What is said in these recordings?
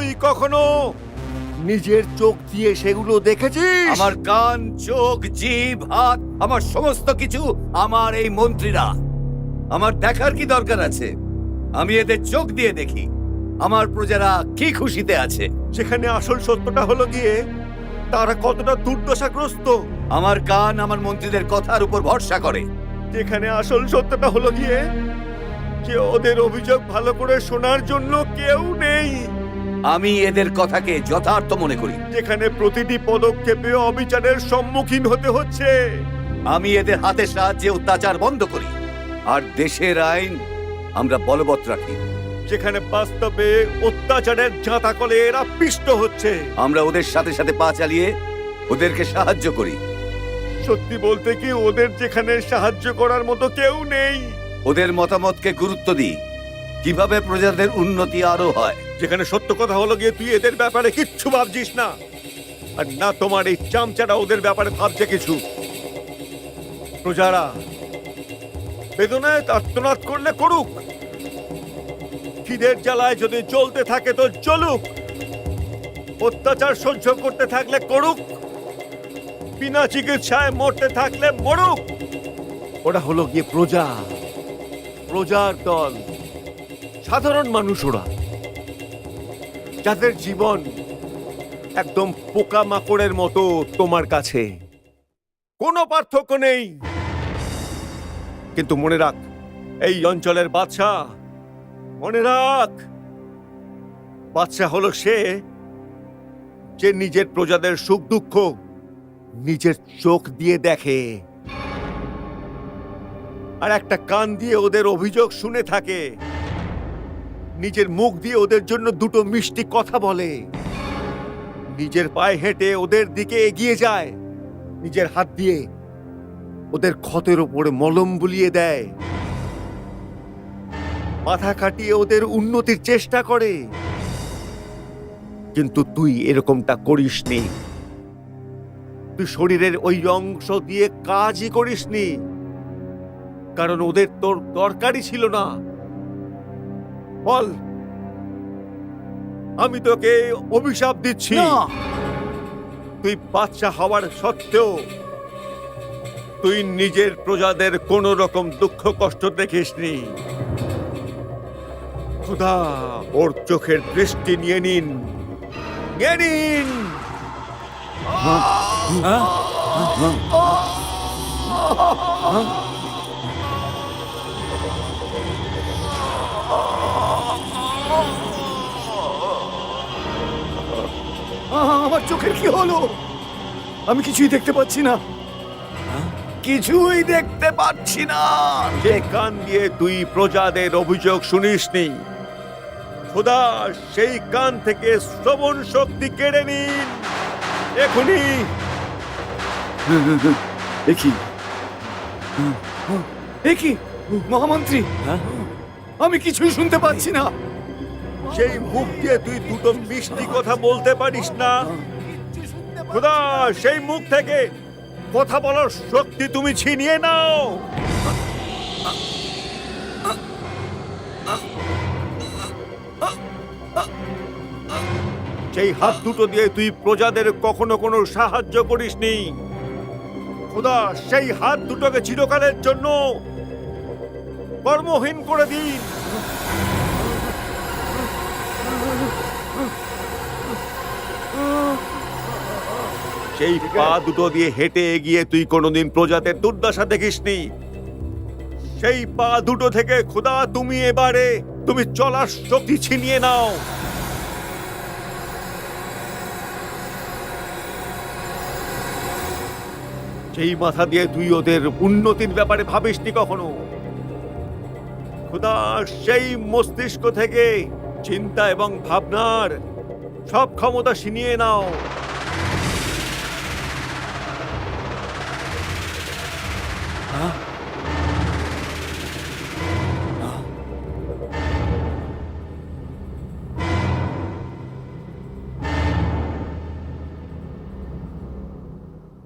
তুই কখনো নিজের চোখ দিয়ে সেগুলো দেখেছিস? আমার কান চোখ জিভ হাত আমার সমস্ত কিছু আমার এই মন্ত্রীরা। আমার দেখার কি দরকার আছে? আমি এদের চোখ দিয়ে দেখি। আমার প্রজারা কি খুশিতে আছে? যেখানে আসল সত্যটা হলো গিয়ে তারা কতটা দুর্দশাগ্রস্ত। আমার কান আমার মন্ত্রীদের কথার উপর ভরসা করে। যেখানে আসল সত্যটা হলো গিয়ে যে ওদের অভিযোগ ভালো করে শোনার জন্য কেউ নেই। আমি এদের কথাকে যথার্থ মনে করি। যেখানে প্রতিটি পদক্ষেপে অবিচারের সম্মুখীন হতে হচ্ছে। আমি এদের হাতের সাহায্যে অত্যাচার বন্ধ করি। আর দেশের আইন আমরা বলবৎ রাখি। যেখানে বাস্তবে অত্যাচারের জাঁতাকলে এরা পিষ্ট হচ্ছে। আমরা ওদের সাথে সাথে পা চালিয়ে ওদেরকে সাহায্য করি। সত্যি বলতে কি ওদের যেখানে সাহায্য করার মতো কেউ নেই। ওদের মতামতকে গুরুত্ব দিই। কীভাবে প্রজাদের উন্নতি আরও হয়? যেখানে সত্য কথা হলো গিয়ে তুই এদের ব্যাপারে কিচ্ছু ভাবছিস না। আর না তোমার এই চামচাটা ওদের ব্যাপারে ভাবছে কিছু। প্রজারা, বেদনায় আত্মনাদ করলে করুক। খিদের জ্বালায় যদি চলতে থাকে তো চলুক অত্যাচার সহ্য করতে থাকলে করুক। বিনা চিকিৎসায় মরতে থাকলে মরুক। ওটা হলো গিয়ে প্রজা। প্রজার দল। সাধারণ মানুষ ওরা যাদের জীবন একদম পোকা মাকড়ের মতো তোমার কাছে। কোনো পার্থক্য নেই। কিন্তু মনে রাখ, এই অঞ্চলের বাদশা মনে রাখ বাদশা হলো সে যে নিজের প্রজাদের সুখ দুঃখ নিজের চোখ দিয়ে দেখে। আর একটা কান দিয়ে ওদের অভিযোগ শুনে থাকে নিজের মুখ দিয়ে ওদের জন্য দুটো মিষ্টি কথা বলে। নিজের পায়ে হেঁটে ওদের দিকে এগিয়ে যায়। নিজের হাত দিয়ে ওদের ক্ষতের ওপরে মলম বুলিয়ে দেয়। মাথা কাটিয়ে ওদের উন্নতির চেষ্টা করে। কিন্তু তুই এরকমটা করিসনি। তুই শরীরের ওই অংশ দিয়ে কাজই করিসনি। কারণ ওদের তোর দরকারই ছিল না। বল। আমি তোকে অভিশাপ দিচ্ছি। তুই বাচ্চা হওয়ার সত্ত্বেও তুই নিজের প্রজাদের কোন রকম দুঃখ কষ্ট দেখিসনি। খুদা ওর চোখের দৃষ্টি নিয়ে নিন। নিয়ে নিন। আমার চোখের কি হলো? আমি কিছুই দেখতে পাচ্ছি না। কিছুই দেখতে পাচ্ছি না। যে কান দিয়ে তুই প্রজাদের অভিযোগ শুনিসনি। খোদা সেই কান থেকে শ্রবণ শক্তি কেড়ে নিন। এখনই দেখি দেখি মহামন্ত্রী? আমি কিছুই শুনতে পাচ্ছি না। সেই মুখ দিয়ে তুই দুটো মিষ্টি কথা বলতে পারিস না। খোদা, সেই মুখ থেকে কথা বলার শক্তি তুমি ছিনিয়ে নাও। সেই হাত দুটো দিয়ে তুই প্রজাদের কখনো কোনো সাহায্য করিসনি। খোদা, সেই হাত দুটোকে চিরকালের জন্য কর্মহীন করে দিন। সেই পা দুটো দিয়ে হেঁটে এগিয়ে তুই কোনোদিন প্রজাদের দুর্দশা দেখিসনি? সেই পা দুটো থেকে খোদা, তুমি এবারে, তুমি চলার শক্তি ছিনিয়ে নাও। সেই মাথা দিয়ে তুই ওদের উন্নতির ব্যাপারে ভাবিসনি কখনো? খোদা, সেই মস্তিষ্ক থেকে চিন্তা এবং ভাবনার সব ক্ষমতা ছিনিয়ে নাও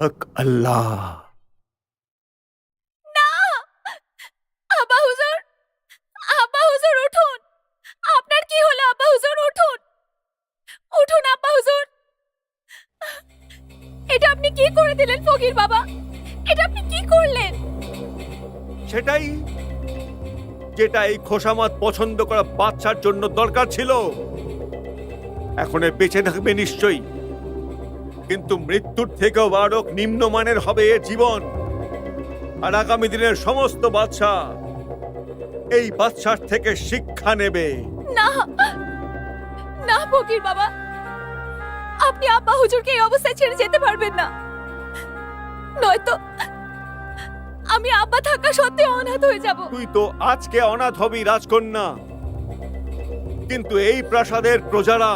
হক আল্লাহ দিলেন বাবা এটা আপনি কি করলেন? সেটাই যেটা এই খোসামাত পছন্দ করা বাচ্চার জন্য দরকার ছিল। এখন বেঁচে থাকবে নিশ্চয়ই। কিন্তু মৃত্যুর থেকেও বারক নিম্নমানের হবে এর জীবন। আর আগামী দিনের সমস্ত বাচ্চা এই বাচ্চার থেকে শিক্ষা নেবে। না না ফকির বাবা আপনি আব্বা হুজুরকে এই অবস্থায় ছেড়ে যেতে পারবেন না। নয়তো আমি আব্বা থাকা সত্ত্বেও অনাথ হয়ে যাব। তুই তো আজকে অনাথ হবি, রাজকন্যা। কিন্তু এই প্রাসাদের প্রজারা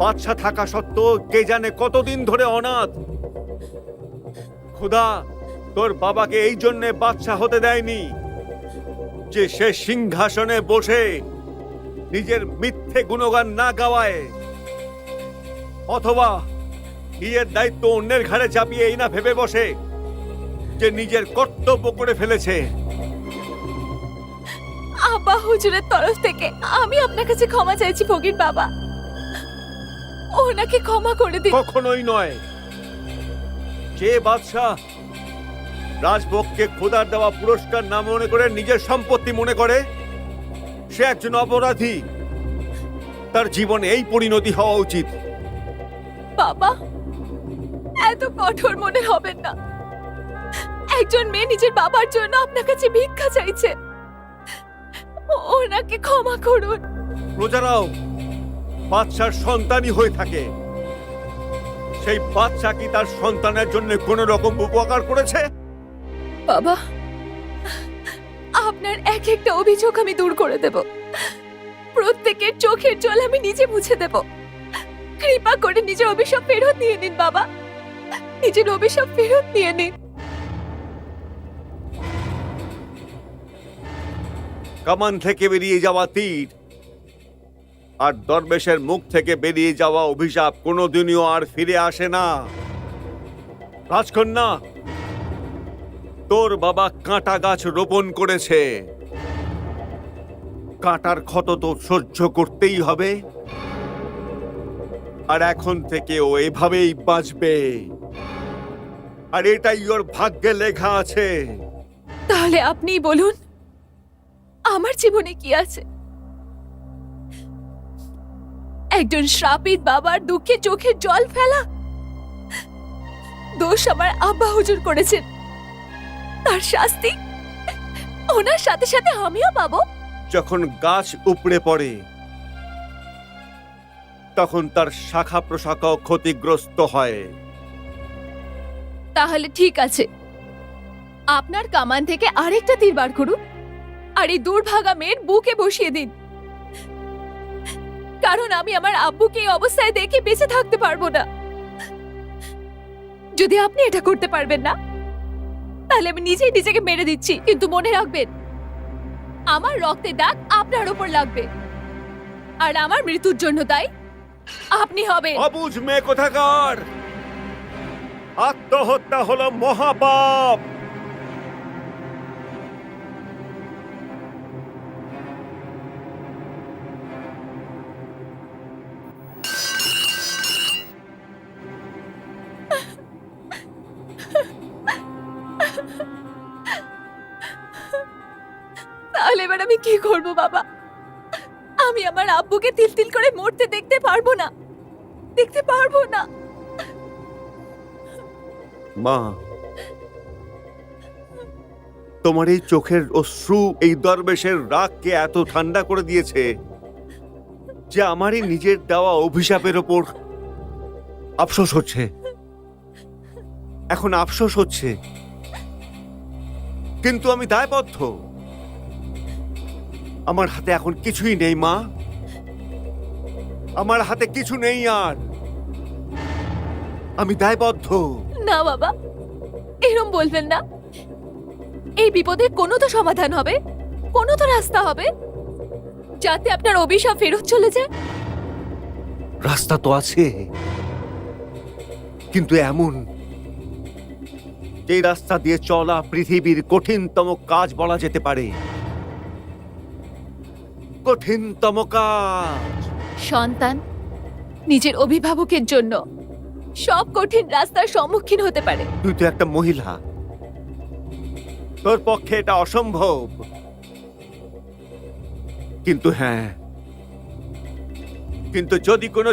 বাচ্চা থাকা সত্ত্বেও কে জানে কতদিন ধরে অনাথ। খুদা, তোর বাবাকে এই জন্যে বাচ্চা হতে দেয়নি যে সে সিংহাসনে বসে নিজের মিথ্যে গুণগান না গাওয়ায়। অথবা নিজের দায়িত্ব অন্যের ঘাড়ে চাপিয়ে এই না ভেবে বসে যে নিজের কর্তব্য করে ফেলেছে। আব্বা হুজুরের তরফ থেকে আমি আপনার কাছে ক্ষমা চাইছি ফকির বাবা। ওনাকে ক্ষমা করে দিন। কখনোই নয়। যে বাদশাহ রাজভোগকে খোদার দেওয়া পুরস্কার না মনে করে নিজের সম্পত্তি মনে করে সে একজন অপরাধী। তার জীবনে এই পরিণতি হওয়া উচিত। বাবা এত কঠোর মনে হবেন না। একজন মেয়ে নিজের বাবার জন্য আপনার কাছে ভিক্ষা চাইছে। ওনাকে ক্ষমা করুন। প্রজারাও বাচ্চার সন্তানই হয়ে থাকে। সেই বাচ্চা কি তার সন্তানের জন্য কোন রকম উপকার করেছে? বাবা আপনার এক একটা অভিযোগ আমি দূর করে দেব। প্রত্যেকের চোখের জল আমি নিজে মুছে দেব। কৃপা করে নিজের অভিশাপ ফেরত নিয়ে নিন বাবা। নিজের অভিশাপ ফেরত নিয়ে নিন কামান থেকে বেরিয়ে যাওয়া তীর আর দরবেশের মুখ থেকে বেরিয়ে যাওয়া অভিশাপ কোনোদিনও আর ফিরে আসে না। রাজকন্যা, তোর বাবা কাঁটা গাছ রোপণ করেছে। কাঁটার ক্ষত তো সহ্য করতেই হবে। আর এখন থেকে ও এভাবেই বাঁচবে। আর এটাই ওর ভাগ্যে লেখা আছে। তাহলে আপনিই বলুন আমার জীবনে কি আছে? একজন শ্রাপিত বাবার দুঃখে চোখের জল ফেলা দোষ আমার আব্বা হুজুর করেছেন। তার শাস্তি ওনার সাথে সাথে আমিও পাবো। যখন গাছ উপড়ে পড়ে তখন তার শাখা প্রশাখাও ক্ষতিগ্রস্ত হয়। তাহলে ঠিক আছে। আপনার কামান থেকে আরেকটা তীর বার করুন, আর এই দুর্ভাগা মেয়ের বুকে বসিয়ে দিন। কারণ আমি আমার আব্বুকে এই অবস্থায় দেখে বেঁচে থাকতে পারব না। যদি আপনি এটা করতে পারবেন না, তাহলে আমি নিজেই নিজেকে মেরে দিচ্ছি, কিন্তু মনে রাখবেন, আমার রক্তের দাগ আপনার ওপর লাগবে। আর আমার মৃত্যুর জন্য তাই আপনি হবেন। অবুঝ মেয়ে কোথাকার! আত্মহত্যা হলো মহাপাপ। তাহলে এবার আমি কি করব, বাবা? আমি আমার আব্বুকে তিল তিল করে মরতে দেখতে পারব না। দেখতে পারব না। মা, তোমার এই চোখের অশ্রু এই দরবেশের রাগকে এত ঠান্ডা করে দিয়েছে যে আমারই নিজের দেওয়া অভিশাপের ওপর আফসোস হচ্ছে। এখন আফসোস হচ্ছে। কিন্তু আমি দায়বদ্ধ। আমার হাতে এখন কিছুই নেই, মা। আমার হাতে কিছু নেই আর। আমি দায়বদ্ধ। না বাবা। এরম বলবেন না। এই বিপদে কোনো তো সমাধান হবে কোনো তো রাস্তা হবে যাতে আপনার অভিশাপ ফেরত চলে যায়। রাস্তা তো আছে কিন্তু এমন যে রাস্তা দিয়ে চলা পৃথিবীর কঠিনতম কাজ বলা যেতে পারে। কঠিনতম কাজ। সন্তান নিজের অভিভাবকের জন্য সব কঠিন রাস্তার সম্মুখীন হতে পারে। তুই তো একটা মহিলা। তোর পক্ষে এটা অসম্ভব। কিন্তু হ্যাঁ কিন্তু যদি কোনো